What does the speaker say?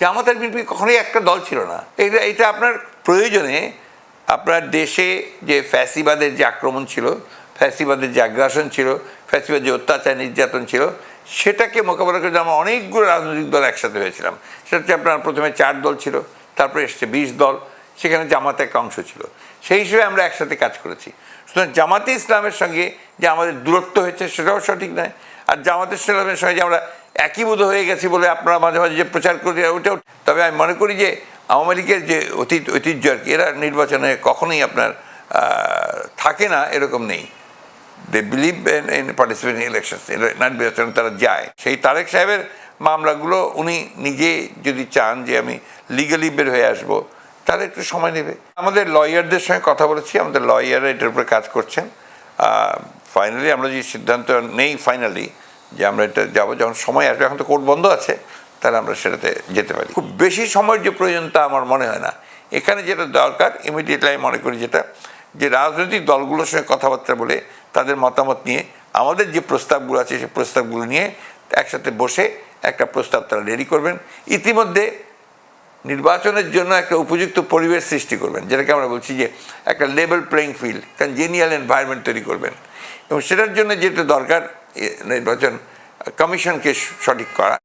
জামাত আর BNP কখনোই একটা দল ছিল না। এটা এটা আপনার প্রয়োজনে আপনার দেশে যে ফ্যাসিবাদের যে আক্রমণ ছিল, ফ্যাসিবাদের যে আগ্রাসন ছিল ফ্যাসিবাদ যে অত্যাচার, নির্যাতন ছিল, সেটাকে মোকাবেলা করে আমরা অনেকগুলো রাজনৈতিক দল একসাথে হয়েছিলাম। সেটা হচ্ছে আপনার প্রথমে চার দল ছিল, তারপরে এসছে বিশ দল সেখানে জামাতে একটা অংশ ছিল। সেই হিসেবে আমরা একসাথে কাজ করেছি। সুতরাং জামাতে ইসলামের সঙ্গে যে আমাদের দূরত্ব হয়েছে সেটাও সঠিক নয়। আর জামাতে ইসলামের সঙ্গে যে আমরা একীভূত হয়ে গেছি বলে আপনারা মাঝে মাঝে যে প্রচার করি ওটাও তবে আমি মনে করি যে আওয়ামী লীগের যে অতীত, ঐতিহ্য আর কি, এরা নির্বাচনে কখনোই আপনার থাকে না, এরকম নেই। They believe in participating election নির্বাচন তারা যায়। সেই তারেক সাহেবের মামলাগুলো উনি নিজে যদি চান যে আমি লিগালি বের হয়ে আসব তাহলে একটু সময় নেবে। আমাদের লয়ারদের সঙ্গে কথা বলেছি, আমাদের লয়াররা এটার উপরে কাজ করছেন। ফাইনালি আমরা যে সিদ্ধান্ত নেই ফাইনালি যে আমরা এটা যাব, যখন সময় আসবে, এখন তো কোর্ট বন্ধ আছে, তাহলে আমরা সেটাতে যেতে পারি। খুব বেশি সময়ের যে প্রয়োজন তা আমার মনে হয় না। এখানে যেটা দরকার ইমিডিয়েটলি আমি মনে করি যেটা, যে রাজনৈতিক দলগুলোর সঙ্গে কথাবার্তা বলে তাদের মতামত নিয়ে, আমাদের যে প্রস্তাবগুলো আছে সেই প্রস্তাবগুলো নিয়ে একসাথে বসে একটা প্রস্তাব তারা রেডি করবেন। ইতিমধ্যে নির্বাচনের জন্য একটা উপযুক্ত পরিবেশ সৃষ্টি করবেন, যেটাকে আমরা বলছি যে একটা level playing field congenial environment তৈরি করবেন। এবং সেটার জন্য যেটা দরকার নির্বাচন কমিশনকে সঠিক করা।